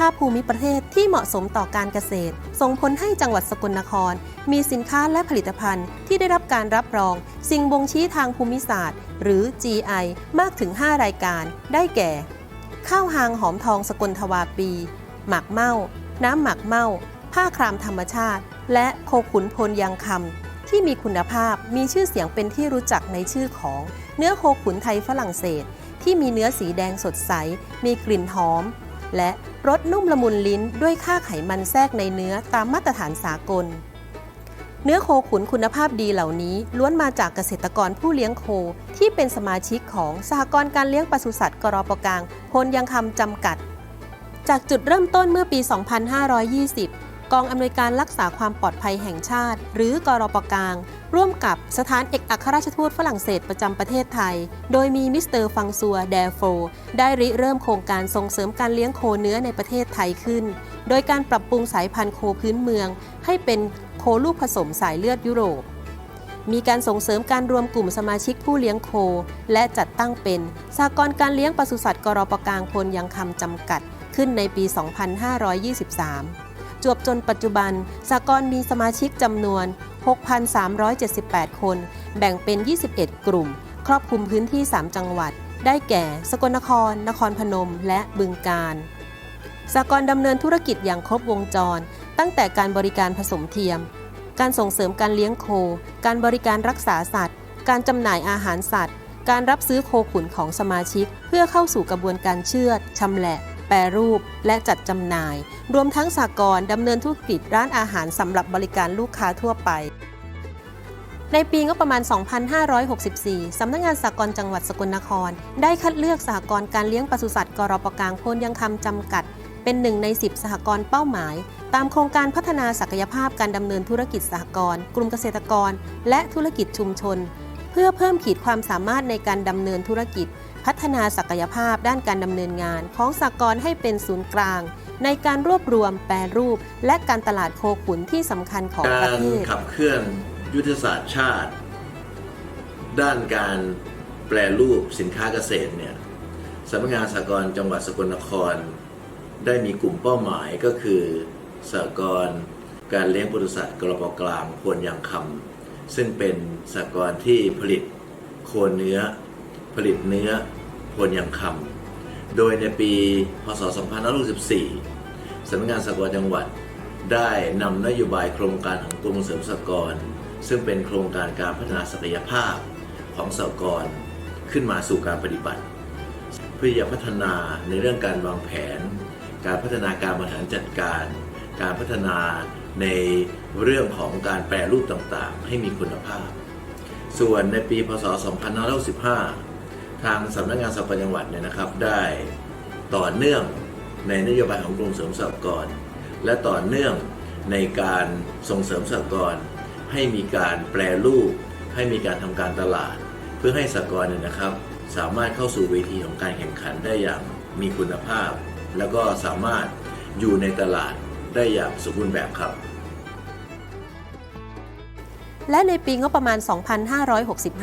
ภาพภูมิประเทศที่เหมาะสมต่อการเกษตร ส่งผลให้จังหวัดสกลนคร มีสินค้าและผลิตภัณฑ์ ที่ได้รับการรับรอง สิ่งบ่งชี้ทางภูมิศาสตร์ หรือ GI มากถึง 5 รายการ ได้แก่ ข้าวหางหอมทองสกลทวาปี หมักเมาน้ำหมักเมาผ้าครามธรรมชาติ และโคขุนพลยางคำที่มีคุณภาพมีชื่อเสียงเป็นที่รู้จักในชื่อของ เนื้อโคขุนไทยฝรั่งเศส ที่มีเนื้อสีแดงสดใส มีกลิ่นหอม และรสนุ่มละมุนลิ้นด้วยค่าไขมันแทรกในเนื้อตามมาตรฐานสากล เนื้อโคขุนคุณภาพดีเหล่านี้ล้วนมาจากเกษตรกรผู้เลี้ยงโคที่เป็นสมาชิกของสหกรณ์การเลี้ยงปศุสัตว์กรปกลางพลยังคำจำกัด จากจุดเริ่มต้นเมื่อปี 2520 กองอำนวยการรักษาความปลอดภัยแห่งชาติ หรือกรปกลาง ร่วมกับสถานเอกอัครราชทูตฝรั่งเศสประจำประเทศไทย โดยมีมิสเตอร์ฟังซัวแดโฟได้ริเริ่มโครงการส่งเสริมการเลี้ยงโคเนื้อในประเทศไทยขึ้น โดยการปรับปรุงสายพันธุ์โคพื้นเมือง ให้เป็นโคลูกผสมสายเลือดยุโรป มีการส่งเสริมการรวมกลุ่มสมาชิกผู้เลี้ยงโค และจัดตั้งเป็นสากลการเลี้ยงปศุสัตว์กรปกลางพลยังคำจำกัด ขึ้นในปี 2523จวบจนปัจจุบันสากลมีสมาชิกจำนวน 6,378 คน แบ่งเป็น 21 กลุ่ม ครอบคลุมพื้นที่ 3 จังหวัด ได้แก่ สกลนคร นครพนม และบึงกาฬสากลดำเนินธุรกิจอย่างครบวงจร ตั้งแต่การบริการผสมเทียม การส่งเสริมการเลี้ยงโค การบริการรักษาสัตว์ การจำหน่ายอาหารสัตว์ การรับซื้อโคขุนของสมาชิก เพื่อเข้าสู่กระบวนการเชือดชำแหละ แปรรูป และจัดจำหน่าย รวมทั้งสากลดำเนินธุรกิจร้านอาหารสำหรับบริการลูกค้าทั่วไป ในปีงบประมาณ 2564 สำนักงานสากลจังหวัดสกลนคร ได้คัดเลือกสหกรการเลี้ยงปศุสัตว์กรปกลางโพนยังคำจำกัด เป็นหนึ่งใน 10 สหกรณ์เป้าหมาย ตามโครงการพัฒนาศักยภาพการดำเนินธุรกิจสหกรณ์กลุ่มเกษตรกร และธุรกิจชุมชน เพื่อเพิ่มขีดความสามารถในการดำเนินธุรกิจ พัฒนาศักยภาพด้านการดำเนินงานของสหกรณ์ให้เป็นศูนย์กลาง ในการรวบรวมแปรรูป และการตลาดโคขุนที่สำคัญของปการระเทศขับเคลื่อนยุทธศาสตร์ชาติ ด้านการแปรรูปสินค้าเกษตรเนี่ยสำนักงานสหกรณ์จังหวัดสกลนคร ได้มีกลุ่มเป้าหมายก็คือสหกรณ์การเลี้ยงปศุสัตว์กรปกลางพวนยางคำซึ่งเป็นสหกรณ์ที่ผลิตโคเนื้อ ผลิตเนื้อพวนยางคำโดยในปี พศ 2564สำนักงานสกรณ์จังหวัด ได้นำนโยบายโครงการของกรมเสริมสกรณ์ซึ่งเป็นโครงการการพัฒนาศักยภาพของสกรณ์ขึ้นมาสู่การปฏิบัติ เพื่อจะพัฒนาในเรื่องการวางแผน การพัฒนาการบริหารจัดการ การพัฒนาในเรื่องของการแปรรูปต่างๆ ให้มีคุณภาพ ส่วนในปี พศ 2565 ทางสำนักงานสหกรณ์จังหวัดเนี่ยนะครับ ได้ต่อเนื่องในนโยบายของกรมส่งเสริมสหกรณ์และต่อเนื่องในการส่งเสริมสหกรณ์ให้มีการแปรรูป ให้มีการทำการตลาด เพื่อให้สหกรณ์เนี่ยนะครับ สามารถเข้าสู่เวทีของการแข่งขันได้อย่างมีคุณภาพ แล้วก็สามารถอยู่ในตลาดได้อย่างสมบูรณ์แบบครับ และในปีงบประมาณ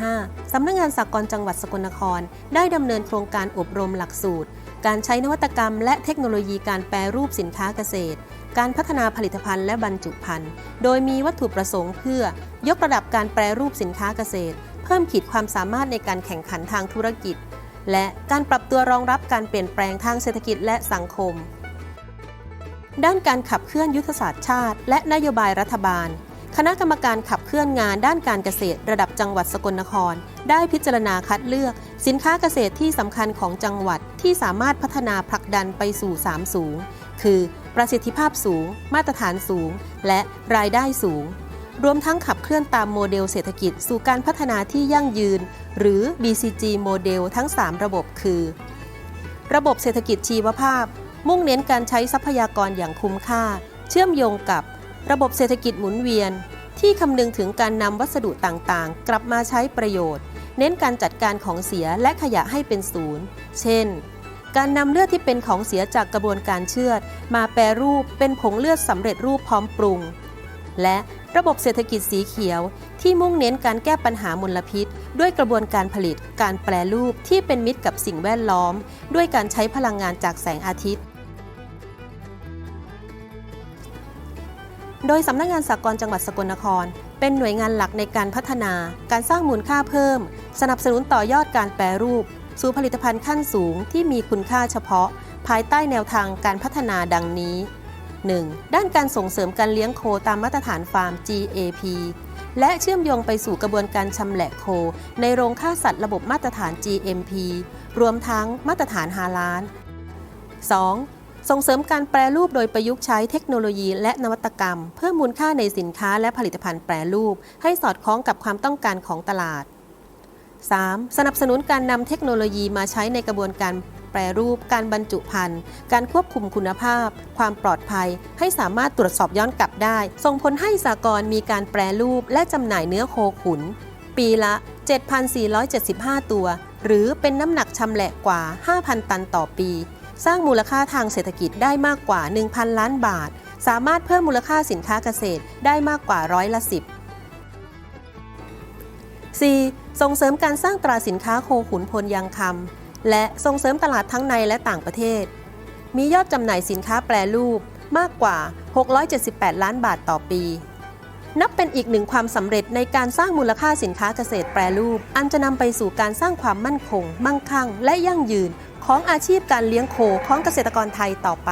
2565 สำนักงานสากลจังหวัดสกลนคร ได้ดำเนินโครงการอบรมหลักสูตร การใช้นวัตกรรม และเทคโนโลยีการแปรรูปสินค้าเกษตร การพัฒนาผลิตภัณฑ์และบรรจุภัณฑ์ โดยมีวัตถุประสงค์เพื่อ ยกระดับการแปรรูปสินค้าเกษตร เพิ่มขีดความสามารถในการแข่งขันทางธุรกิจ และการปรับตัวรองรับการเปลี่ยนแปลงทางเศรษฐกิจและสังคม ด้านการขับเคลื่อนยุทธศาสตร์ชาติ และนโยบายรัฐบาล คณะกรรมการขับเคลื่อนงานด้านการเกษตรระดับจังหวัดสกลนคร ได้พิจารณาคัดเลือก สินค้าเกษตรที่สำคัญของจังหวัดที่สามารถพัฒนาผลักดันไปสู่ 3 สูง คือ ประสิทธิภาพสูง มาตรฐานสูง และรายได้สูง รวมทั้งขับเคลื่อนตามโมเดลเศรษฐกิจสู่การพัฒนาที่ยั่งยืน หรือ BCG โมเดลทั้ง 3 ระบบคือ ระบบเศรษฐกิจชีวภาพ มุ่งเน้นการใช้ทรัพยากรอย่างคุ้มค่า เชื่อมโยงกับ ระบบเศรษฐกิจหมุนเวียน ที่คำนึงถึงการนำวัสดุต่างๆ กลับมาใช้ประโยชน์ เน้นการจัดการของเสียและขยะให้เป็นศูนย์ เช่น การนำเลือดที่เป็นของเสียจากกระบวนการเชือด มาแปรรูปเป็นผงเลือดสำเร็จรูปพร้อมปรุง และระบบเศรษฐกิจสีเขียว ที่มุ่งเน้นการแก้ปัญหามลพิษ ด้วยกระบวนการผลิต การแปรรูปที่เป็นมิตรกับสิ่งแวดล้อม ด้วยการใช้พลังงานจากแสงอาทิตย์ โดยสำนักงานสากลจังหวัดสกลนคร เป็นหน่วยงานหลักในการพัฒนา การสร้างมูลค่าเพิ่ม สนับสนุนต่อยอดการแปรรูป สู่ผลิตภัณฑ์ขั้นสูงที่มีคุณค่าเฉพาะ ภายใต้แนวทางการพัฒนาดังนี้ 1. ด้านการส่งเสริมการเลี้ยงโคตามมาตรฐานฟาร์ม GAP และเชื่อมโยงไปสู่กระบวนการชำแหละโค ในโรงฆ่าสัตว์ระบบมาตรฐาน GMP รวมทั้งมาตรฐานฮาลาล 2. ส่งเสริมการแปรรูปโดยประยุกต์ใช้เทคโนโลยีและนวัตกรรม เพิ่มมูลค่าในสินค้าและผลิตภัณฑ์แปรรูป ให้สอดคล้องกับความต้องการของตลาด 3. สนับสนุนการนำเทคโนโลยีมาใช้ในกระบวนการแปรรูป การบรรจุภัณฑ์ การควบคุมคุณภาพ ความปลอดภัย ให้สามารถตรวจสอบย้อนกลับได้ ส่งผลให้สากลมีการแปรรูปและจำหน่ายเนื้อโคขุน ปีละ 7,475 ตัว หรือเป็นน้ำหนักชำแหละกว่า 5,000 ตันต่อปี สร้างมูลค่าทางเศรษฐกิจได้มากกว่า 1,000 ล้านบาท สามารถเพิ่มมูลค่าสินค้าเกษตรได้มากกว่าร้อยละ10 4. ส่งเสริมการสร้างตราสินค้าโคขุนพลยางคำและส่งเสริมตลาดทั้งในและต่างประเทศ มียอดจำหน่ายสินค้าแปรรูปมากกว่า 678 ล้านบาทต่อปี นับเป็นอีกหนึ่งความสำเร็จในการสร้างมูลค่าสินค้าเกษตรแปรรูป อันจะนำไปสู่การสร้างความมั่นคง มั่งคั่ง และยั่งยืน ของอาชีพการเลี้ยงโคของเกษตรกรไทยต่อไป